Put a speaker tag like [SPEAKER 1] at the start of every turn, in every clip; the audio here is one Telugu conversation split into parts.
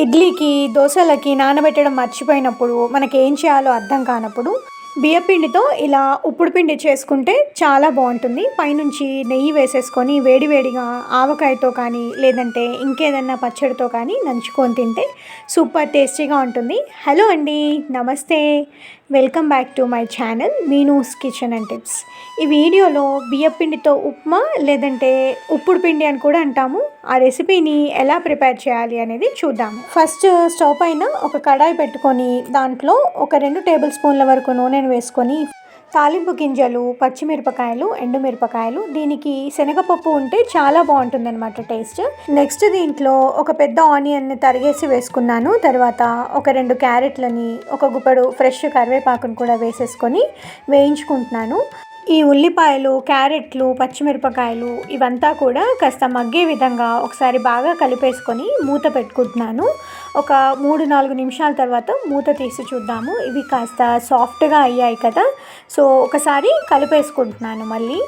[SPEAKER 1] ఇడ్లీకి దోశలకి నానబెట్టడం మర్చిపోయినప్పుడు మనకి ఏం చేయాలో అర్థం కానప్పుడు బియ్యపిండితో ఇలా ఉప్పుడు పిండి చేసుకుంటే చాలా బాగుంటుంది. పైనుంచి నెయ్యి వేసేసుకొని వేడివేడిగా ఆవకాయతో కానీ లేదంటే ఇంకేదన్నా పచ్చడితో కానీ నంచుకొని తింటే సూపర్ టేస్టీగా ఉంటుంది. హలో అండి నమస్తే. Welcome back to my channel Meenu's kitchen and tips. ఈ వీడియోలో బియ్యపిండితో ఉప్మా లేదంటే ఉప్పుడు పిండి అని కూడా అంటాము. ఆ రెసిపీని ఎలా ప్రిపేర్ చేయాలి అనేది చూద్దాము. ఫస్ట్ స్టవ్ పైన ఒక కడాయి పెట్టుకొని దాంట్లో ఒక రెండు టేబుల్ స్పూన్ల వరకు నూనెను వేసుకొని తాలింపు గింజలు పచ్చిమిరపకాయలు ఎండుమిరపకాయలు దీనికి శనగపప్పు ఉంటే చాలా బాగుంటుంది అనమాట టేస్ట్. నెక్స్ట్ దీంట్లో ఒక పెద్ద ఆనియన్ని తరిగేసి వేసుకున్నాను. తర్వాత ఒక రెండు క్యారెట్లని ఒక గుప్పడు ఫ్రెష్ కరివేపాకును కూడా వేసేసుకొని వేయించుకుంటున్నాను. ఈ ఉల్లిపాయలు క్యారెట్లు పచ్చిమిరపకాయలు ఇవంతా కూడా కాస్త మగ్గే విధంగా ఒకసారి బాగా కలిపేసుకొని మూత పెట్టుకుంటున్నాను. ఒక మూడు నాలుగు నిమిషాల తర్వాత మూత తీసి చూద్దాము. ఇవి కాస్త సాఫ్ట్గా అయ్యాయి కదా. సో ఒకసారి కలిపేసుకుంటున్నాను మళ్ళీ.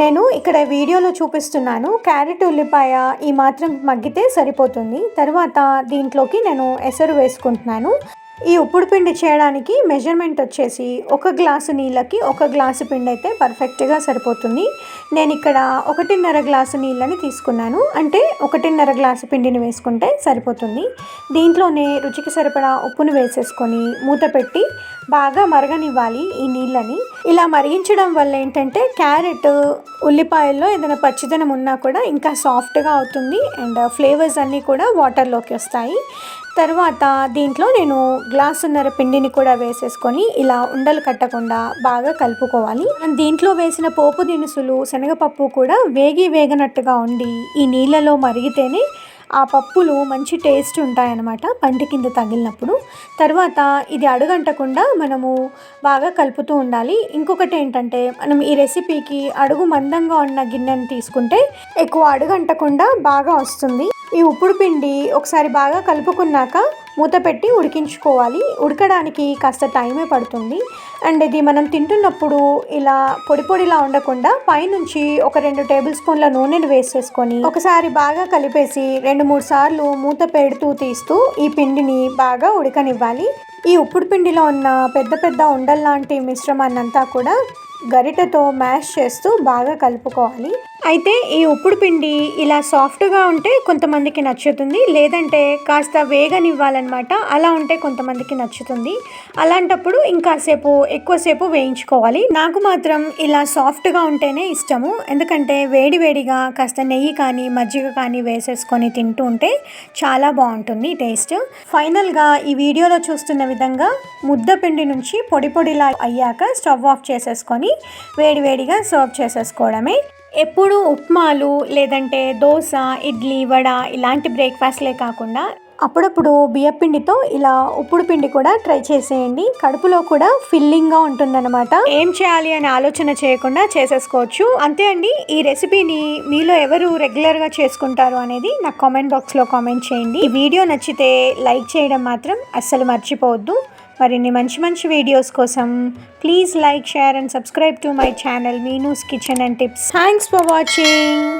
[SPEAKER 1] నేను ఇక్కడ వీడియోలో చూపిస్తున్నాను. క్యారెట్ ఉల్లిపాయ ఈ మాత్రం మగ్గితే సరిపోతుంది. తర్వాత దీంట్లోకి నేను ఎసరు వేసుకుంటున్నాను. ఈ ఉప్పుడు పిండి చేయడానికి మెజర్మెంట్ వచ్చేసి ఒక గ్లాసు నీళ్ళకి ఒక గ్లాసు పిండి అయితే పర్ఫెక్ట్గా సరిపోతుంది. నేను ఇక్కడ ఒకటిన్నర గ్లాసు నీళ్ళని తీసుకున్నాను. అంటే ఒకటిన్నర గ్లాసు పిండిని వేసుకుంటే సరిపోతుంది. దీంట్లోనే రుచికి సరిపడా ఉప్పును వేసేసుకొని మూత పెట్టి బాగా మరగనివ్వాలి ఈ నీళ్ళని. ఇలా మరిగించడం వల్ల ఏంటంటే క్యారెట్ ఉల్లిపాయల్లో ఏదైనా పచ్చిదనం ఉన్నా కూడా ఇంకా సాఫ్ట్గా అవుతుంది. అండ్ ఫ్లేవర్స్ అన్నీ కూడా వాటర్లోకి వస్తాయి. తర్వాత దీంట్లో నేను గ్లాసున్నర పిండిని కూడా వేసేసుకొని ఇలా ఉండలు కట్టకుండా బాగా కలుపుకోవాలి. మనం దీంట్లో వేసిన పోపు దినుసులు శనగపప్పు కూడా వేగి వేగనట్టుగా ఉండి ఈ నీళ్ళలో మరిగితేనే ఆ పప్పులు మంచి టేస్ట్ ఉంటాయన్నమాట పంటి కింద తగిలినప్పుడు. తర్వాత ఇది అడుగంటకుండా మనము బాగా కలుపుతూ ఉండాలి. ఇంకొకటి ఏంటంటే మనం ఈ రెసిపీకి అడుగు మందంగా ఉన్న గిన్నెను తీసుకుంటే ఎక్కువ అడుగంటకుండా బాగా వస్తుంది. ఈ ఉప్పుడు పిండి ఒకసారి బాగా కలుపుకున్నాక మూత పెట్టి ఉడికించుకోవాలి. ఉడకడానికి కాస్త టైమే పడుతుంది. అండ్ ఇది మనం తింటున్నప్పుడు ఇలా పొడి పొడిలా ఉండకుండా పైనుంచి ఒక రెండు టేబుల్ స్పూన్ల నూనెను వేసేసుకొని ఒకసారి బాగా కలిపేసి రెండు మూడు సార్లు మూత పెడుతూ తీస్తూ ఈ పిండిని బాగా ఉడకనివ్వాలి. ఈ ఉప్పుడు పిండిలో ఉన్న పెద్ద పెద్ద ఉండల్లాంటి మిశ్రమాన్నంతా కూడా గరిటెతో మ్యాష్ చేస్తూ బాగా కలుపుకోవాలి. అయితే ఈ ఉప్పుడు పిండి ఇలా సాఫ్ట్గా ఉంటే కొంతమందికి నచ్చుతుంది. లేదంటే కాస్త వేగనివ్వాలన్నమాట. అలా ఉంటే కొంతమందికి నచ్చుతుంది. అలాంటప్పుడు ఇంకాసేపు ఎక్కువసేపు వేయించుకోవాలి. నాకు మాత్రం ఇలా సాఫ్ట్గా ఉంటేనే ఇష్టము. ఎందుకంటే వేడి వేడిగా కాస్త నెయ్యి కానీ మజ్జిగ కానీ వేసేసుకొని తింటూ ఉంటే చాలా బాగుంటుంది టేస్ట్. ఫైనల్గా ఈ వీడియోలో చూస్తున్న విధంగా ముద్ద పిండి నుంచి పొడి పొడిలా అయ్యాక స్టవ్ ఆఫ్ చేసేసుకొని వేడివేడిగా సర్వ్ చేసేసుకోవడమే. ఎప్పుడు ఉప్మాలు లేదంటే దోశ ఇడ్లీ వడ ఇలాంటి బ్రేక్ఫాస్ట్లే కాకుండా అప్పుడప్పుడు బియ్యపిండితో ఇలా ఉప్పుడు పిండి కూడా ట్రై చేసేయండి. కడుపులో కూడా ఫిల్లింగ్గా ఉంటుందన్నమాట. ఏం చేయాలి అనే ఆలోచన చేయకుండా చేసేసుకోవచ్చు. అంతే అండి ఈ రెసిపీని మీలో ఎవరు రెగ్యులర్గా చేసుకుంటారు అనేది నాకు కామెంట్ బాక్స్లో కామెంట్ చేయండి. ఈ వీడియో నచ్చితే లైక్ చేయడం మాత్రం అస్సలు మర్చిపోవద్దు. మరిన్ని మంచి మంచి వీడియోస్ కోసం please like share and subscribe to my channel Meenu's kitchen and tips thanks for watching